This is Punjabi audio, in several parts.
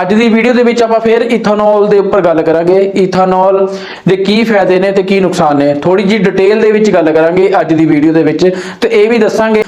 ਅੱਜ ਦੀ ਵੀਡੀਓ ਦੇ ਵਿੱਚ ਆਪਾਂ ਫਿਰ ਇਥਾਨੋਲ ਦੇ ਉੱਪਰ ਗੱਲ ਕਰਾਂਗੇ। ਇਥਾਨੋਲ ਦੇ ਕੀ ਫਾਇਦੇ ਨੇ ਤੇ ਕੀ ਨੁਕਸਾਨ ਨੇ। ਥੋੜੀ ਜੀ ਡਿਟੇਲ ਦੇ ਵਿੱਚ ਗੱਲ ਕਰਾਂਗੇ ਅੱਜ ਦੀ ਵੀਡੀਓ ਦੇ ਵਿੱਚ। ਤੇ ਇਹ ਵੀ ਦੱਸਾਂਗੇ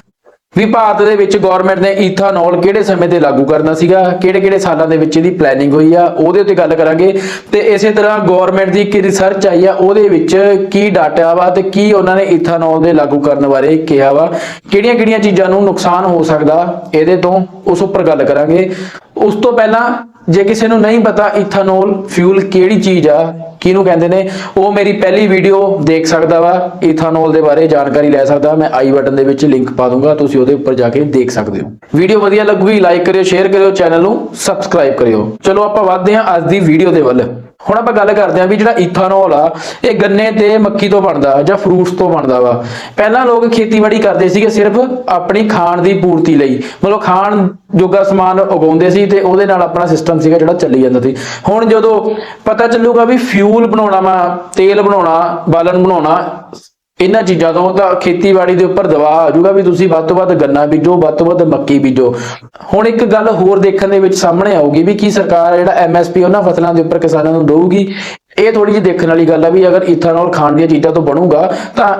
ਵੀ ਭਾਰਤ ਦੇ ਵਿੱਚ ਗਵਰਨਮੈਂਟ ਨੇ ਇਥਾਨੋਲ ਕਿਹੜੇ ਸਮੇਂ ਤੇ ਲਾਗੂ ਕਰਨਾ ਸੀਗਾ, ਕਿਹੜੇ ਕਿਹੜੇ ਸਾਲਾਂ ਦੇ ਵਿੱਚ ਇਹਦੀ ਪਲੈਨਿੰਗ ਹੋਈ ਆ, ਉਹਦੇ ਉੱਤੇ ਗੱਲ ਕਰਾਂਗੇ। ਤੇ ਇਸੇ ਤਰ੍ਹਾਂ ਗਵਰਨਮੈਂਟ ਦੀ ਕੀ ਰਿਸਰਚ ਆਈ ਆ, ਉਹਦੇ ਵਿੱਚ ਕੀ ਡਾਟਾ ਵਾ ਤੇ ਕੀ ਉਹਨਾਂ ਨੇ ਇਥਾਨੋਲ ਦੇ ਲਾਗੂ ਕਰਨ ਬਾਰੇ ਕਿਹਾ ਵਾ। ਕਿਹੜੀਆਂ ਕਿਹੜੀਆਂ ਚੀਜ਼ਾਂ ਨੂੰ ਨੁਕਸਾਨ ਹੋ ਸਕਦਾ, ਇਹਦੇ ਤੋਂ ਉਸ ਉੱਪਰ ਗੱਲ ਕਰਾਂਗੇ। ਉਸ ਤੋਂ ਪਹਿਲਾਂ ਜੇ ਕਿਸੇ ਨੂੰ ਨਹੀਂ ਪਤਾ ਇਥਾਨੋਲ ਫਿਊਲ ਕਿਹੜੀ ਚੀਜ਼ ਆ ਕਿਹਨੂੰ ਕਹਿੰਦੇ ਨੇ? ਉਹ ਮੇਰੀ ਪਹਿਲੀ ਵੀਡੀਓ ਦੇਖ ਸਕਦਾ ਵਾ। ਇਥਾਨੋਲ ਦੇ ਬਾਰੇ ਜਾਣਕਾਰੀ ਲੈ ਸਕਦਾ। ਮੈਂ ਆਈ ਬਟਨ ਦੇ ਵਿੱਚ ਲਿੰਕ ਪਾ ਦੂੰਗਾ। ਤੁਸੀਂ ਉਹਦੇ ਉੱਪਰ ਜਾ ਕੇ ਦੇਖ ਸਕਦੇ ਹੋ। ਵੀਡੀਓ ਵਧੀਆ ਲੱਗੂਗੀ ਲਾਈਕ ਕਰਿਓ ਸ਼ੇਅਰ ਕਰਿਓ ਚੈਨਲ ਨੂੰ ਸਬਸਕ੍ਰਾਈਬ ਕਰਿਓ। ਚਲੋ ਆਪਾਂ ਵੱਧਦੇ ਹਾਂ ਅੱਜ ਦੀ ਵੀਡੀਓ ਦੇ ਵੱਲ। ਹੁਣ ਆਪਾਂ ਗੱਲ ਕਰਦੇ ਹਾਂ ਵੀ ਜਿਹੜਾ ਇਥਾਨੋਲ ਆ, ਇਹ ਗੰਨੇ ਤੇ ਮੱਕੀ ਤੋਂ ਬਣਦਾ ਜਾਂ ਫਰੂਟਸ ਤੋਂ ਬਣਦਾ ਵਾ। ਪਹਿਲਾਂ ਲੋਕ ਖੇਤੀਬਾੜੀ ਕਰਦੇ ਸੀਗੇ ਸਿਰਫ ਆਪਣੀ ਖਾਣ ਦੀ ਪੂਰਤੀ ਲਈ। ਮਤਲਬ ਖਾਣ ਜੋਗਾ ਸਮਾਨ ਉਗਾਉਂਦੇ ਸੀ ਤੇ ਉਹਦੇ ਨਾਲ ਆਪਣਾ ਸਿਸਟਮ ਸੀਗਾ ਜਿਹੜਾ ਚੱਲੀ ਜਾਂਦਾ ਸੀ। ਹੁਣ ਜਦੋਂ ਪਤਾ ਚੱਲੂਗਾ ਵੀ ਫਿਊ ਫਿਊਲ ਬਣਾਉਣਾ ਵਾ, ਤੇਲ ਬਣਾਉਣਾ, ਬਾਲਣ ਬਣਾਉਣਾ, ਇਹਨਾਂ ਚੀਜ਼ਾਂ ਤੋਂ ਤਾਂ ਖੇਤੀਬਾੜੀ ਦੇ ਉੱਪਰ ਦਬਾਅ ਆ ਜਾਊਗਾ ਵੀ ਤੁਸੀਂ ਵੱਧ ਤੋਂ ਵੱਧ ਗੰਨਾ ਬੀਜੋ, ਵੱਧ ਤੋਂ ਵੱਧ ਮੱਕੀ ਬੀਜੋ। ਹੁਣ ਇੱਕ ਗੱਲ ਹੋਰ ਦੇਖਣ ਦੇ ਵਿੱਚ ਸਾਹਮਣੇ ਆਊਗੀ ਵੀ ਕੀ ਸਰਕਾਰ ਜਿਹੜਾ ਐਮਐਸਪੀ ਉਹਨਾਂ ਫਸਲਾਂ ਦੇ ਉੱਪਰ ਕਿਸਾਨਾਂ ਨੂੰ ਦਊਗੀ। ਇਹ ਥੋੜੀ ਜਿਹੀ ਦੇਖਣ ਵਾਲੀ ਗੱਲ ਆ ਵੀ ਅਗਰ ਇਥਾਨੋਲ ਖਾਣ ਦੀਆਂ ਚੀਜ਼ਾਂ ਤੋਂ ਬਣੂਗਾ ਤਾਂ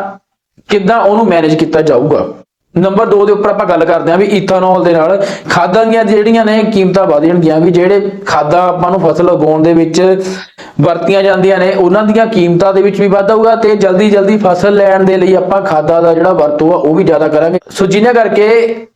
ਕਿੱਦਾਂ ਉਹਨੂੰ ਮੈਨੇਜ ਕੀਤਾ ਜਾਊਗਾ। ਨੰਬਰ 2 ਦੇ ਉੱਪਰ ਆਪਾਂ ਗੱਲ ਕਰਦੇ ਹਾਂ ਵੀ ਇਥਾਨੋਲ ਦੇ ਨਾਲ ਖਾਦਾਂ ਦੀਆਂ ਜਿਹੜੀਆਂ ਨੇ ਕੀਮਤਾਂ ਵਧ ਜਾਣਗੀਆਂ ਵੀ ਜਿਹੜੇ ਖਾਦਾਂ ਆਪਾਂ ਨੂੰ ਫਸਲ ਉਗਾਉਣ ਦੇ ਵਿੱਚ ਵਰਤੀਆਂ ਜਾਂਦੀਆਂ ਨੇ, ਉਹਨਾਂ ਦੀਆਂ ਕੀਮਤਾਂ ਦੇ ਵਿੱਚ ਵੀ ਵਾਧਾ ਹੋਊਗਾ ਤੇ ਜਲਦੀ ਜਲਦੀ ਫਸਲ ਲੈਣ ਦੇ ਲਈ ਆਪਾਂ ਖਾਦਾਂ ਦਾ ਜਿਹੜਾ ਵਰਤੋਂ ਆ, ਉਹ ਵੀ ਜ਼ਿਆਦਾ ਕਰਾਂਗੇ। ਸੋ ਜਿਹਨਾਂ ਕਰਕੇ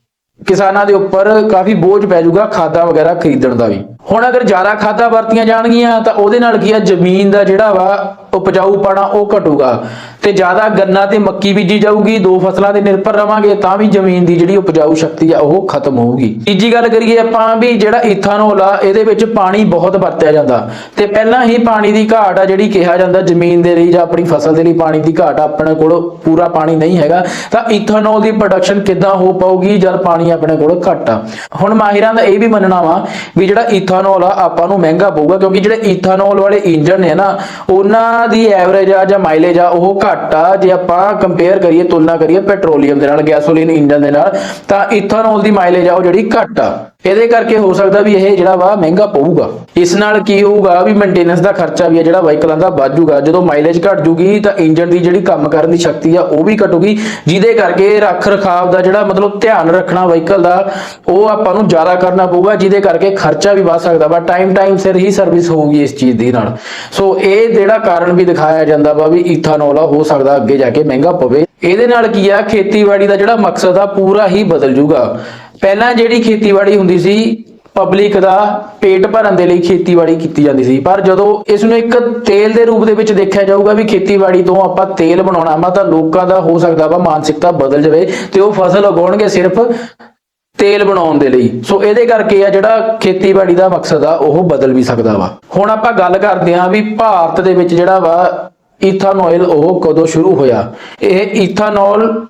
ਕਿਸਾਨਾਂ ਦੇ ਉੱਪਰ ਕਾਫੀ ਬੋਝ ਪੈ ਜਾਊਗਾ ਖਾਦਾਂ ਵਗੈਰਾ ਖਰੀਦਣ ਦਾ ਵੀ। ਹੁਣ ਅਗਰ ਜ਼ਿਆਦਾ ਖਾਦਾਂ ਵਰਤੀਆਂ ਜਾਣਗੀਆਂ ਤਾਂ ਉਹਦੇ ਨਾਲ ਕੀ ਆ, ਜ਼ਮੀਨ ਦਾ ਜਿਹੜਾ ਵਾ ਉਪਜਾਊਪਣਾ ਉਹ ਘਟੂਗਾ। ਤੇ ਜ਼ਿਆਦਾ ਗੰਨਾ ਤੇ ਮੱਕੀ ਬੀਜੀ ਜਾਊਗੀ ਦੋ ਫਸਲਾਂ ਤੇ ਨਿਰਭਰ ਰਵਾਂਗੇ ਤਾਂ ਵੀ ਜ਼ਮੀਨ ਦੀ ਜਿਹੜੀ ਉਪਜਾਊ ਸ਼ਕਤੀ ਆ ਉਹ ਖਤਮ ਹੋਊਗੀ। ਤੀਜੀ ਗੱਲ ਕਰੀਏ ਆਪਾਂ ਵੀ ਜਿਹੜਾ ਇਥਾਨੋਲ ਆ ਇਹਦੇ ਵਿੱਚ ਪਾਣੀ ਬਹੁਤ ਵਰਤਿਆ ਜਾਂਦਾ। ਤੇ ਪਹਿਲਾਂ ਹੀ ਪਾਣੀ ਦੀ ਘਾਟ ਆ ਜਿਹੜੀ ਕਿਹਾ ਜਾਂਦਾ ਜ਼ਮੀਨ ਦੇ ਲਈ ਜਾਂ ਆਪਣੀ ਫਸਲ ਦੇ ਲਈ ਪਾਣੀ ਦੀ ਘਾਟ ਆ, ਆਪਣੇ ਕੋਲ ਪੂਰਾ ਪਾਣੀ ਨਹੀਂ ਹੈਗਾ। ਤਾਂ ਇਥਾਨੋਲ ਦੀ ਪ੍ਰੋਡਕਸ਼ਨ ਕਿੱਦਾਂ ਹੋ ਪਾਊਗੀ ਜਦ ਪਾਣੀ ਆਪਣੇ ਕੋਲ ਘੱਟ ਆ। ਹੁਣ ਮਾਹਿਰਾਂ ਦਾ ਇਹ ਵੀ ਮੰਨਣਾ ਵਾ ਵੀ ਜਿਹੜਾ ਇਥਾਨੋਲ ਆ ਆਪਾਂ ਨੂੰ ਮਹਿੰਗਾ ਪਊਗਾ ਕਿਉਂਕਿ ਜਿਹੜੇ ਇਥਾਨੋਲ ਵਾਲੇ ਇੰਜਨ ਨੇ ਨਾ ਉਹਨਾਂ ਦੀ ਐਵਰੇਜ ਆ ਜਾਂ ਮਾਈਲੇਜ ਆ ਉਹ ਘੱਟ ਆ ਜੇ ਆਪਾਂ ਕੰਪੇਅਰ ਕਰੀਏ, ਤੁਲਨਾ ਕਰੀਏ, ਪੈਟਰੋਲੀਅਮ ਦੇ ਨਾਲ, ਗੈਸੋਲੀਨ ਇੰਜਨ ਦੇ ਨਾਲ, ਤਾਂ ਇਥਾਨੋਲ ਦੀ ਮਾਈਲੇਜ ਆ ਉਹ ਜਿਹੜੀ ਘੱਟ ਆ। ਇਹਦੇ ਕਰਕੇ ਹੋ ਸਕਦਾ ਵੀ ਇਹ ਜਿਹੜਾ ਵਾ ਮਹਿੰਗਾ ਪਊਗਾ। ਇਸ ਨਾਲ ਕੀ ਹੋਊਗਾ ਵੀ ਮੇਨਟੇਨੈਂਸ ਦਾ ਖਰਚਾ ਵੀ ਆ ਜਿਹੜਾ ਵਾਹੀਕਲਾਂ ਦਾ ਵੱਧ ਜਾਊਗਾ ਜਦੋਂ ਮਾਈਲੇਜ ਘਟ ਜੂਗੀ ਤਾਂ ਇੰਜਨ ਦੀ ਜਿਹੜੀ ਕੰਮ ਕਰਨ ਦੀ ਸ਼ਕਤੀ ਆ ਉਹ ਵੀ ਘਟੂਗੀ, ਜਿਹਦੇ ਕਰਕੇ ਰੱਖ ਰਖਾਵ ਦਾ ਜਿਹੜਾ ਮਤਲਬ ਧਿਆਨ ਰੱਖਣਾ ਵਾਹੀਕਲ ਦਾ, ਉਹ ਆਪਾਂ ਨੂੰ ਜ਼ਿਆਦਾ ਕਰਨਾ ਪਊਗਾ, ਜਿਹਦੇ ਕਰਕੇ ਖਰਚਾ ਵੀ ਵੱਧ ਸਕਦਾ ਵਾ। ਟਾਈਮ ਟਾਈਮ ਸਿਰ ਹੀ ਸਰਵਿਸ ਹੋਊਗੀ ਇਸ ਚੀਜ਼ ਦੀ ਨਾਲ। ਸੋ ਇਹ ਜਿਹੜਾ ਕਾਰਨ ਵੀ ਦਿਖਾਇਆ ਜਾਂਦਾ ਵਾ ਵੀ ਇਥਾਨੋਲ ਹੋ ਸਕਦਾ ਅੱਗੇ ਜਾ ਕੇ ਮਹਿੰਗਾ ਪਵੇ। ਇਹਦੇ ਨਾਲ ਕੀ ਆ, ਖੇਤੀਬਾੜੀ ਦਾ ਜਿਹੜਾ ਮਕਸਦ ਆ, ਪੂਰਾ ਹੀ ਬਦਲ ਜੂਗਾ। ਪਹਿਲਾਂ ਜਿਹੜੀ ਖੇਤੀਬਾੜੀ ਹੁੰਦੀ ਸੀ ਪਬਲਿਕ ਦਾ ਪੇਟ ਭਰਨ ਦੇ ਲਈ ਖੇਤੀਬਾੜੀ ਕੀਤੀ ਜਾਂਦੀ ਸੀ। ਪਰ ਜਦੋਂ ਇਸ ਨੂੰ ਇੱਕ ਤੇਲ ਦੇ ਰੂਪ ਦੇ ਵਿੱਚ ਦੇਖਿਆ ਜਾਊਗਾ ਵੀ ਖੇਤੀਬਾੜੀ ਤੋਂ ਆਪਾਂ ਤੇਲ ਬਣਾਉਣਾ ਵਾ ਤਾਂ ਲੋਕਾਂ ਦਾ ਹੋ ਸਕਦਾ ਵਾ ਮਾਨਸਿਕਤਾ ਬਦਲ ਜਾਵੇ ਤੇ ਉਹ ਫਸਲ ਉਗਾਉਣਗੇ ਸਿਰਫ ਤੇਲ ਬਣਾਉਣ ਦੇ ਲਈ। ਸੋ ਇਹਦੇ ਕਰਕੇ ਆ ਜਿਹੜਾ ਖੇਤੀਬਾੜੀ ਦਾ ਮਕਸਦ ਆ, ਉਹ ਬਦਲ ਵੀ ਸਕਦਾ ਵਾ। ਹੁਣ ਆਪਾਂ ਗੱਲ ਕਰਦੇ ਹਾਂ ਵੀ ਭਾਰਤ ਦੇ ਵਿੱਚ ਜਿਹੜਾ ਵਾ ਇਥਾਨੋਇਲ ਉਹ ਕਦੋਂ ਸ਼ੁਰੂ ਹੋਇਆ? ਇਹ ਇਥਾਨੋਲ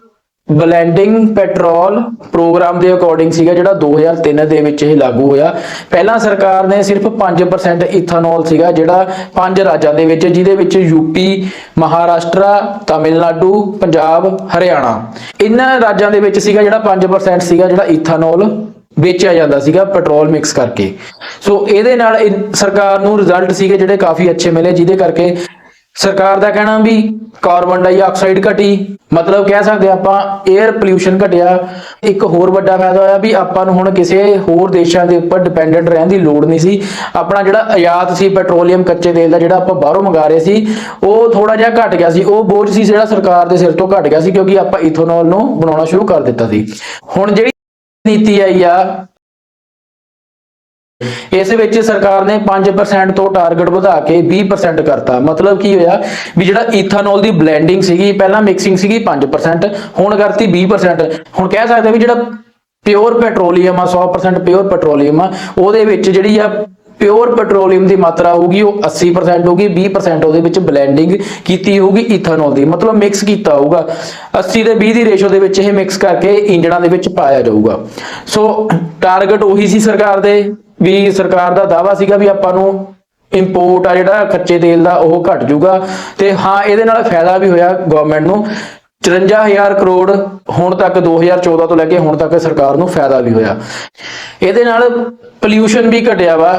ਬਲੈਂਡਿੰਗ ਪੈਟਰੋਲ ਪ੍ਰੋਗਰਾਮ ਦੇ ਅਕੋਰਡਿੰਗ ਸੀਗਾ ਜਿਹੜਾ 2003 ਦੇ ਵਿੱਚ ਇਹ ਲਾਗੂ ਹੋਇਆ। ਪਹਿਲਾਂ ਸਰਕਾਰ ਨੇ ਸਿਰਫ 5% ਇਥਾਨੋਲ ਸੀਗਾ, ਜਿਹੜਾ ਪੰਜ ਰਾਜਾਂ ਦੇ ਵਿੱਚ, ਜਿਹਦੇ ਵਿੱਚ ਯੂਪੀ ਮਹਾਰਾਸ਼ਟਰ, ਤਾਮਿਲਨਾਡੂ, ਪੰਜਾਬ, ਹਰਿਆਣਾ। ਇਹਨਾਂ ਰਾਜਾਂ ਦੇ ਵਿੱਚ ਸੀਗਾ ਜਿਹੜਾ 5% ਸੀਗਾ, ਜਿਹੜਾ ਇਥਾਨੋਲ ਵੇਚਿਆ ਜਾਂਦਾ ਸੀਗਾ ਪੈਟਰੋਲ ਮਿਕਸ ਕਰਕੇ। ਸੋ ਇਹਦੇ ਨਾਲ ਸਰਕਾਰ ਨੂੰ ਰਿਜ਼ਲਟ ਸੀਗੇ ਜਿਹੜੇ ਕਾਫੀ ਅੱਛੇ ਮਿਲੇ, ਜਿਹਦੇ ਕਰਕੇ ਸਰਕਾਰ ਦਾ ਕਹਿਣਾ ਵੀ ਕਾਰਬਨ ਡਾਈਆਕਸਾਈਡ ਘਟੀ, ਮਤਲਬ ਕਹਿ ਸਕਦੇ ਆਪਾਂ 에ਅਰ ਪੋਲਿਊਸ਼ਨ ਘਟਿਆ। ਇੱਕ ਹੋਰ ਵੱਡਾ ਫਾਇਦਾ ਹੋਇਆ ਵੀ ਆਪਾਂ ਨੂੰ ਹੁਣ ਕਿਸੇ ਹੋਰ ਦੇਸ਼ਾਂ ਦੇ ਉੱਪਰ ਡਿਪੈਂਡੈਂਟ ਰਹਿਣ ਦੀ ਲੋੜ ਨਹੀਂ ਸੀ। ਆਪਣਾ ਜਿਹੜਾ ਆਯਾਤ ਸੀ ਪੈਟਰੋਲੀਅਮ ਕੱਚੇ ਤੇਲ ਦਾ ਜਿਹੜਾ ਆਪਾਂ ਬਾਹਰੋਂ ਮੰਗਾ ਰਹੇ ਸੀ, ਉਹ ਥੋੜਾ ਜਿਹਾ ਘਟ ਗਿਆ ਸੀ। ਉਹ ਬੋਝ ਸੀ ਜਿਹੜਾ ਸਰਕਾਰ ਦੇ ਸਿਰ ਤੋਂ ਘਟ ਗਿਆ ਸੀ ਕਿਉਂਕਿ ਆਪਾਂ ਇਥੋਨੋਲ ਨੂੰ ਬਣਾਉਣਾ ਸ਼ੁਰੂ ਕਰ ਦਿੱਤਾ ਸੀ। ਹੁਣ ਜਿਹੜੀ ਨੀਤੀ ਆਈ ਆ ਇਸ ਵਿੱਚ ਸਰਕਾਰ ਨੇ 5% ਤੋਂ ਟਾਰਗੇਟ ਵਧਾ ਕੇ 20% ਕਰਤਾ। ਮਤਲਬ ਕੀ ਹੋਇਆ ਵੀ ਜਿਹੜਾ ਇਥਾਨੋਲ ਦੀ ਬਲੈਂਡਿੰਗ ਸੀਗੀ, ਪਹਿਲਾਂ ਮਿਕਸਿੰਗ ਸੀਗੀ 5% ਹੁਣ ਕਰਤੀ 20% ਹੁਣ ਕਹਿ ਸਕਦੇ ਵੀ ਜਿਹੜਾ ਪਿਓਰ ਪੈਟਰੋਲੀਅਮ ਆ 100% ਪਿਓਰ ਪੈਟਰੋਲੀਅਮ ਆ, ਉਹਦੇ ਵਿੱਚ ਜਿਹੜੀ ਆ ਪਿਓਰ ਪੈਟਰੋਲੀਅਮ ਦੀ ਮਾਤਰਾ ਹੋਊਗੀ, ਉਹ 80% ਹੋਊਗੀ 20% ਉਹਦੇ ਵਿੱਚ ਬਲੈਂਡਿੰਗ ਕੀਤੀ ਹੋਊਗੀ ਇਥਾਨੋਲ ਦੀ। ਮਤਲਬ ਮਿਕਸ ਕੀਤਾ ਹੋਊਗਾ। 80 ਤੇ 20 ਦੀ ਰੇਸ਼ੋ ਦੇ ਵਿੱਚ ਇਹ ਮਿਕਸ ਕਰਕੇ ਇੰਜਣਾਂ ਦੇ ਵਿੱਚ ਪਾਇਆ ਜਾਊਗਾ। ਸੋ ਟਾਰਗੇਟ ਉਹੀ ਸੀ ਸਰਕਾਰ ਦੇ। ਵੀ ਸਰਕਾਰ ਦਾ ਦਾਵਾ ਸੀਗਾ ਵੀ ਆਪਾਂ ਨੂੰ ਇੰਪੋਰਟ ਆ ਜਿਹੜਾ ਕੱਚੇ ਤੇਲ ਦਾ ਉਹ ਘਟ ਜਾਊਗਾ ਤੇ ਹਾਂ, ਇਹਦੇ ਨਾਲ ਫਾਇਦਾ ਵੀ ਹੋਇਆ ਗਵਰਨਮੈਂਟ ਨੂੰ। 54000 ਕਰੋੜ ਹੁਣ ਤੱਕ 2014 ਤੋਂ ਲੈ ਕੇ ਹੁਣ ਤੱਕ ਸਰਕਾਰ ਨੂੰ ਫਾਇਦਾ ਵੀ ਹੋਇਆ। ਇਹਦੇ ਨਾਲ ਪੋਲਿਊਸ਼ਨ ਵੀ ਘਟਿਆ ਵਾ।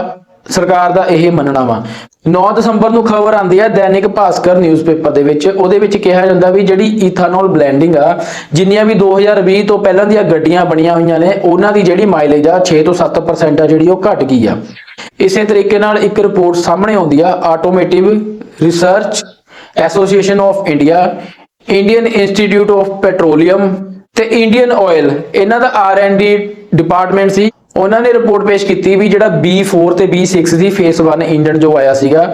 ਸਰਕਾਰ ਦਾ ਇਹ ਮੰਨਣਾ ਵਾ। 9 ਦਸੰਬਰ ਨੂੰ ਖਬਰ ਆਂਦੀ ਹੈ, ਦੈਨਿਕ ਭਾਸਕਰ ਨਿਊਜ਼ਪੇਪਰ ਦੇ ਵਿੱਚ। ਉਹਦੇ ਵਿੱਚ ਕਿਹਾ ਜਾਂਦਾ ਵੀ ਜਿਹੜੀ ਈਥਾਨੋਲ ਬਲੈਂਡਿੰਗ ਆ, ਜਿੰਨੀਆਂ ਵੀ 2020 ਤੋਂ ਪਹਿਲਾਂ ਦੀਆਂ ਗੱਡੀਆਂ ਬਣੀਆਂ ਹੋਈਆਂ ਨੇ, ਉਹਨਾਂ ਦੀ ਜਿਹੜੀ ਮਾਈਲੇਜ ਆ 6 ਤੋਂ 7% ਆ ਜਿਹੜੀ ਉਹ ਘਟ ਗਈ ਆ। ਇਸੇ ਤਰੀਕੇ ਨਾਲ ਇੱਕ ਰਿਪੋਰਟ ਸਾਹਮਣੇ ਆਉਂਦੀ ਆ automotive research association of India Indian institute of petroleum ਤੇ ਇੰਡੀਅਨ ਆਇਲ ਇਹਨਾਂ ਦਾ ਆਰ ਐਨ ਡੀ ਡਿਪਾਰਟਮੈਂਟ ਸੀ, ਉਹਨਾਂ ਨੇ ਰਿਪੋਰਟ ਪੇਸ਼ ਕੀਤੀ ਵੀ ਜਿਹੜਾ B4 ਤੇ B6 ਦੀ ਫੇਸ 1 ਇੰਜਨ ਜੋ ਆਇਆ ਸੀਗਾ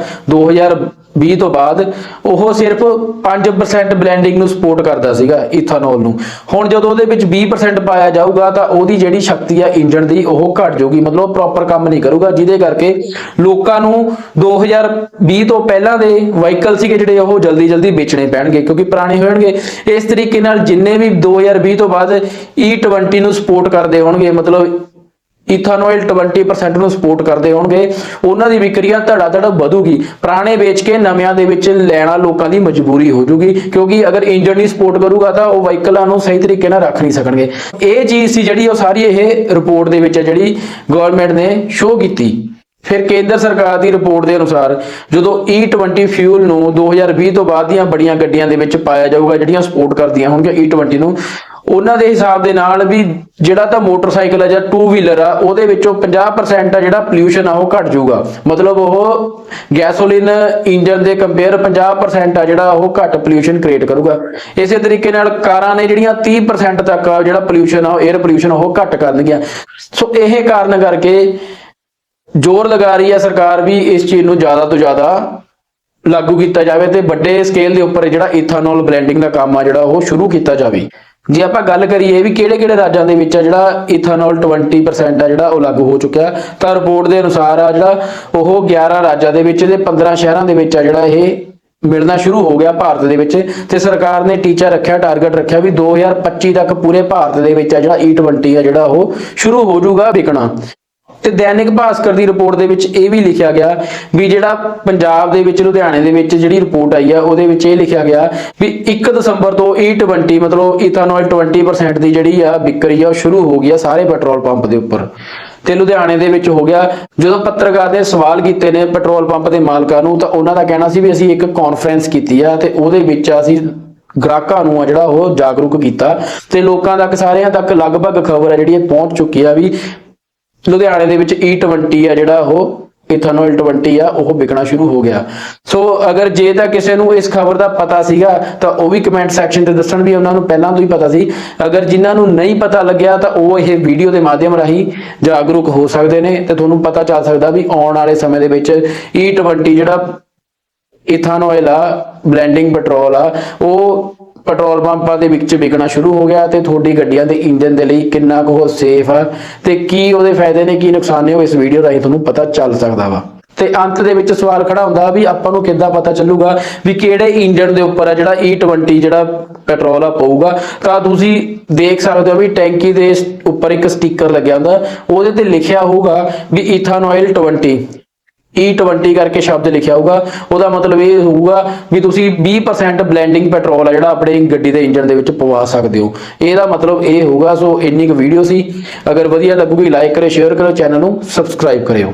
2020 ਤੋਂ ਬਾਅਦ ਉਹ ਸਿਰਫ 5% ਬਲੈਂਡਿੰਗ ਨੂੰ ਸਪੋਰਟ ਕਰਦਾ ਸੀਗਾ ਇਥਾਨੋਲ ਨੂੰ। ਹੁਣ ਜਦੋਂ ਉਹਦੇ ਵਿੱਚ 20% ਪਾਇਆ ਜਾਊਗਾ ਤਾਂ ਉਹਦੀ ਜਿਹੜੀ ਸ਼ਕਤੀ ਆ ਇੰਜਨ ਦੀ ਉਹ ਘਟ ਜਾਊਗੀ, ਮਤਲਬ ਪ੍ਰੋਪਰ ਕੰਮ ਨਹੀਂ ਕਰੂਗਾ, ਜਿਹਦੇ ਕਰਕੇ ਲੋਕਾਂ ਨੂੰ 2020 ਤੋਂ ਪਹਿਲਾਂ ਦੇ ਵਾਹੀਕਲ ਸੀਗੇ ਜਿਹੜੇ ਉਹ ਜਲਦੀ ਜਲਦੀ ਵੇਚਣੇ ਪੈਣਗੇ, ਕਿਉਂਕਿ ਪੁਰਾਣੇ ਹੋਣਗੇ। ਇਸ ਤਰੀਕੇ ਨਾਲ ਜਿੰਨੇ ਵੀ 2020 ਤੋਂ ਬਾਅਦ E20 ਨੂੰ ਸਪੋਰਟ ਕਰਦੇ ਹੋਣਗੇ, ਮਤਲਬ ਇਥਾਨੋਇਲ 20% ਨੂੰ ਸਪੋਰਟ ਕਰਦੇ ਹੋਣਗੇ, ਉਹਨਾਂ ਦੀ ਵਿਕਰੀਆ ਧੜਾ ਧੜ ਵਧੂਗੀ। ਪੁਰਾਣੇ ਵੇਚ ਕੇ ਨਵਿਆਂ ਦੇ ਵਿੱਚ ਲੈਣਾ ਲੋਕਾਂ ਦੀ ਮਜਬੂਰੀ ਹੋ ਜੂਗੀ, ਕਿਉਂਕਿ ਅਗਰ ਇੰਜਨ ਨਹੀਂ ਸਪੋਰਟ ਕਰੂਗਾ ਤਾਂ ਉਹ ਵਾਹੀਕਲਾਂ ਨੂੰ ਸਹੀ ਤਰੀਕੇ ਨਾਲ ਰੱਖ ਨਹੀਂ ਸਕਣਗੇ। ਇਹ ਚੀਜ਼ ਸੀ ਜਿਹੜੀ ਉਹ ਸਾਰੀ ਇਹ ਰਿਪੋਰਟ ਦੇ ਵਿੱਚ ਹੈ ਜਿਹੜੀ ਗਵਰਨਮੈਂਟ ਨੇ ਸ਼ੋਅ ਕੀਤੀ। ਫਿਰ ਕੇਂਦਰ ਸਰਕਾਰ ਦੀ ਰਿਪੋਰਟ ਦੇ ਅਨੁਸਾਰ ਜਦੋਂ E20 ਫਿਊਲ ਨੂੰ 2020 ਤੋਂ ਬਾਅਦ ਦੀਆਂ ਬੜੀਆਂ ਗੱਡੀਆਂ ਦੇ ਵਿੱਚ ਪਾਇਆ ਜਾਊਗਾ, ਜਿਹੜੀਆਂ ਸਪੋਰਟ ਕਰਦੀਆਂ ਹੋਣਗੀਆਂ E20 ਨੂੰ ਉਹਨਾਂ ਦੇ ਹਿਸਾਬ ਦੇ ਨਾਲ ਵੀ ਜਿਹੜਾ ਤਾਂ ਮੋਟਰਸਾਈਕਲ ਆ ਜਾਂ ਟੂ ਵੀਲਰ ਆ, ਉਹਦੇ ਵਿੱਚੋਂ 50% ਆ ਜਿਹੜਾ ਪੋਲਿਊਸ਼ਨ ਆ, ਉਹ ਘਟ ਜਾਊਗਾ। ਮਤਲਬ ਉਹ ਗੈਸੋਲੀਨ ਇੰਜਨ ਦੇ ਕੰਪੇਅਰ 50% ਆ ਜਿਹੜਾ ਉਹ ਘੱਟ ਪੋਲਿਊਸ਼ਨ ਕ੍ਰੀਏਟ ਕਰੂਗਾ। ਇਸੇ ਤਰੀਕੇ ਨਾਲ ਕਾਰਾਂ ਨੇ ਜਿਹੜੀਆਂ 30% ਤੱਕ ਜਿਹੜਾ ਪੋਲਿਊਸ਼ਨ ਆ ਉਹ 에ਅਰ ਪੋਲਿਊਸ਼ਨ ਉਹ ਘੱਟ ਕਰਨਗੀਆਂ। ਸੋ ਇਹ ਕਾਰਨ ਕਰਕੇ ਜ਼ੋਰ ਲਗਾ ਰਹੀ ਹੈ ਸਰਕਾਰ ਵੀ ਇਸ ਚੀਜ਼ ਨੂੰ ਜ਼ਿਆਦਾ ਤੋਂ ਜ਼ਿਆਦਾ ਲਾਗੂ ਕੀਤਾ ਜਾਵੇ ਤੇ ਵੱਡੇ ਸਕੇਲ ਦੇ ਉੱਪਰ ਜਿਹੜਾ ਇਥਾਨੋਲ ਬਲੈਂਡਿੰਗ ਦਾ ਕੰਮ ਆ ਜਿਹੜਾ ਉਹ ਸ਼ੁਰੂ ਕੀਤਾ ਜਾਵੇ। ਜੇ ਆਪਾਂ ਗੱਲ ਕਰੀਏ ਵੀ ਕਿਹੜੇ ਕਿਹੜੇ ਰਾਜਾਂ ਦੇ ਵਿੱਚ ਆ ਜਿਹੜਾ ਇਥਾਨੋਲ 20% ਆ ਜਿਹੜਾ ਉਹ ਲਾਗੂ ਹੋ ਚੁੱਕਿਆ ਤਾਂ ਰਿਪੋਰਟ ਦੇ ਅਨੁਸਾਰ ਆ ਜਿਹੜਾ ਉਹ 11 ਰਾਜਾਂ ਦੇ ਵਿੱਚ ਤੇ 15 ਸ਼ਹਿਰਾਂ ਦੇ ਵਿੱਚ ਆ ਜਿਹੜਾ ਇਹ ਮਿਲਣਾ ਸ਼ੁਰੂ ਹੋ ਗਿਆ ਭਾਰਤ ਦੇ ਵਿੱਚ ਤੇ ਸਰਕਾਰ ਨੇ ਟੀਚਾ ਰੱਖਿਆ ਟਾਰਗੇਟ ਰੱਖਿਆ ਵੀ 2025 ਤੱਕ ਪੂਰੇ ਭਾਰਤ ਦੇ ਵਿੱਚ ਆ ਜਿਹੜਾ E20 ਆ ਜਿਹੜਾ ਉਹ ਸ਼ੁਰੂ ਹੋ ਜਾਊਗਾ ਵਿਕਣਾ ਤੇ ਦੈਨਿਕ ਭਾਸਕਰ ਦੀ ਰਿਪੋਰਟ ਦੇ ਵਿੱਚ ਇਹ ਵੀ ਲਿਖਿਆ ਗਿਆ ਵੀ ਜਿਹੜਾ ਪੰਜਾਬ ਦੇ ਵਿੱਚ, ਲੁਧਿਆਣੇ ਦੇ ਵਿੱਚ ਜਿਹੜੀ ਰਿਪੋਰਟ ਆਈ ਆ, ਉਹਦੇ ਵਿੱਚ ਇਹ ਲਿਖਿਆ ਗਿਆ ਵੀ 1 ਦਸੰਬਰ ਤੋਂ E20 ਮਤਲਬ ਇਥਾਨੋਲ 20% ਦੀ ਜਿਹੜੀ ਆ ਵਿਕਰੀ ਆ, ਉਹ ਸ਼ੁਰੂ ਹੋ ਗਈ ਆ ਸਾਰੇ ਪੈਟਰੋਲ ਪੰਪ ਦੇ ਉੱਪਰ। ਤੇ ਲੁਧਿਆਣੇ ਦੇ ਵਿੱਚ ਹੋ ਗਿਆ, ਜਦੋਂ ਪੱਤਰਕਾਰ ਨੇ ਸਵਾਲ ਕੀਤੇ ਨੇ ਪੈਟਰੋਲ ਪੰਪ ਦੇ ਮਾਲਕਾਂ ਨੂੰ, ਤਾਂ ਉਹਨਾਂ ਦਾ ਕਹਿਣਾ ਸੀ ਵੀ ਅਸੀਂ ਇੱਕ ਕਾਨਫਰੰਸ ਕੀਤੀ ਆ ਤੇ ਉਹਦੇ ਵਿੱਚ ਅਸੀਂ ਗ੍ਰਾਹਕਾਂ ਨੂੰ ਆ ਜਿਹੜਾ ਉਹ ਜਾਗਰੂਕ ਕੀਤਾ। ਤੇ ਲੋਕਾਂ ਤੱਕ, ਸਾਰਿਆਂ ਤੱਕ ਲਗਭਗ ਖਬਰ ਆ ਜਿਹੜੀ ਇਹ ਪਹੁੰਚ ਚੁੱਕੀ ਆ ਵੀ ਲੁਧਿਆਣੇ ਦੇ ਵਿੱਚ E20 ਆ ਜਿਹੜਾ ਉਹ ਇਥਾਨੋਲ 20 ਆ, ਉਹ ਵਿਕਣਾ ਸ਼ੁਰੂ ਹੋ ਗਿਆ। ਸੋ ਅਗਰ ਜੇ ਤਾਂ ਕਿਸੇ ਨੂੰ ਇਸ ਖਬਰ ਦਾ ਪਤਾ ਸੀਗਾ, ਤਾਂ ਉਹ ਵੀ ਕਮੈਂਟ ਸੈਕਸ਼ਨ ਤੇ ਦੱਸਣ ਵੀ ਉਹਨਾਂ ਨੂੰ ਪਹਿਲਾਂ ਤੋਂ ਹੀ ਪਤਾ ਸੀ। ਅਗਰ ਜਿਨ੍ਹਾਂ ਨੂੰ ਨਹੀਂ ਪਤਾ ਲੱਗਿਆ, ਤਾਂ ਉਹ ਇਹ ਵੀਡੀਓ ਦੇ ਮਾਧਿਅਮ ਰਾਹੀਂ ਜਾਗਰੂਕ ਹੋ ਸਕਦੇ ਨੇ ਤੇ ਤੁਹਾਨੂੰ ਪਤਾ ਚੱਲ ਸਕਦਾ ਵੀ ਆਉਣ ਵਾਲੇ ਸਮੇਂ ਦੇ ਵਿੱਚ E20 ਜਿਹੜਾ ਇਥਾਨੋਇਲ ਆ ਬਲੈਂਡਿੰਗ ਪੈਟਰੋਲ ਆ, ਉਹ ਪੈਟਰੋਲ ਪੰਪਾਂ ਦੇ ਵਿੱਚ ਵਿਕਣਾ ਸ਼ੁਰੂ ਹੋ ਗਿਆ ਤੇ ਤੁਹਾਡੀ ਗੱਡੀਆਂ ਦੇ ਇੰਜਨ ਦੇ ਲਈ ਕਿੰਨਾ ਕੁ ਉਹ ਸੇਫ ਆ ਤੇ ਕੀ ਉਹਦੇ ਫਾਇਦੇ ਨੇ, ਕੀ ਨੁਕਸਾਨ ਨੇ, ਉਹ ਇਸ ਵੀਡੀਓ ਰਾਹੀਂ ਤੁਹਾਨੂੰ ਪਤਾ ਚੱਲ ਸਕਦਾ ਵਾ। ਤੇ ਅੰਤ ਦੇ ਵਿੱਚ ਸਵਾਲ ਖੜਾ ਹੁੰਦਾ ਵੀ ਆਪਾਂ ਨੂੰ ਕਿੱਦਾਂ ਪਤਾ ਚੱਲੂਗਾ ਵੀ ਕਿਹੜੇ ਇੰਜਨ ਦੇ ਉੱਪਰ ਆ ਜਿਹੜਾ E20 ਜਿਹੜਾ ਪੈਟਰੋਲ ਆ ਪਊਗਾ। ਤਾਂ ਤੁਸੀਂ ਦੇਖ ਸਕਦੇ ਹੋ ਵੀ ਟੈਂਕੀ ਦੇ ਉੱਪਰ ਇੱਕ ਸਟicker ਲੱਗਿਆ ਹੁੰਦਾ, ਉਹਦੇ ਤੇ ਲਿਖਿਆ ਹੋਊਗਾ ਵੀ ਇਥਾਨੋਇਲ 20 E20 ਕਰਕੇ ਸ਼ਬਦ ਲਿਖਿਆ ਹੋਊਗਾ। ਉਹਦਾ ਮਤਲਬ ਇਹ ਹੋਊਗਾ ਵੀ ਤੁਸੀਂ 20% ਬਲੈਂਡਿੰਗ ਪੈਟਰੋਲ ਆ ਜਿਹੜਾ ਆਪਣੀ ਗੱਡੀ ਦੇ ਇੰਜਨ ਦੇ ਵਿੱਚ ਪਵਾ ਸਕਦੇ ਹੋ। ਇਹਦਾ ਮਤਲਬ ਇਹ ਹੋਊਗਾ, ਸੋ ਇੰਨੀ ਕੁ ਵੀਡੀਓ ਸੀ। ਅਗਰ ਵਧੀਆ ਲੱਗੂਗੀ ਲਾਈਕ ਕਰਿਓ ਸ਼ੇਅਰ ਕਰਿਓ ਚੈਨਲ ਨੂੰ ਸਬਸਕ੍ਰਾਈਬ ਕਰਿਓ।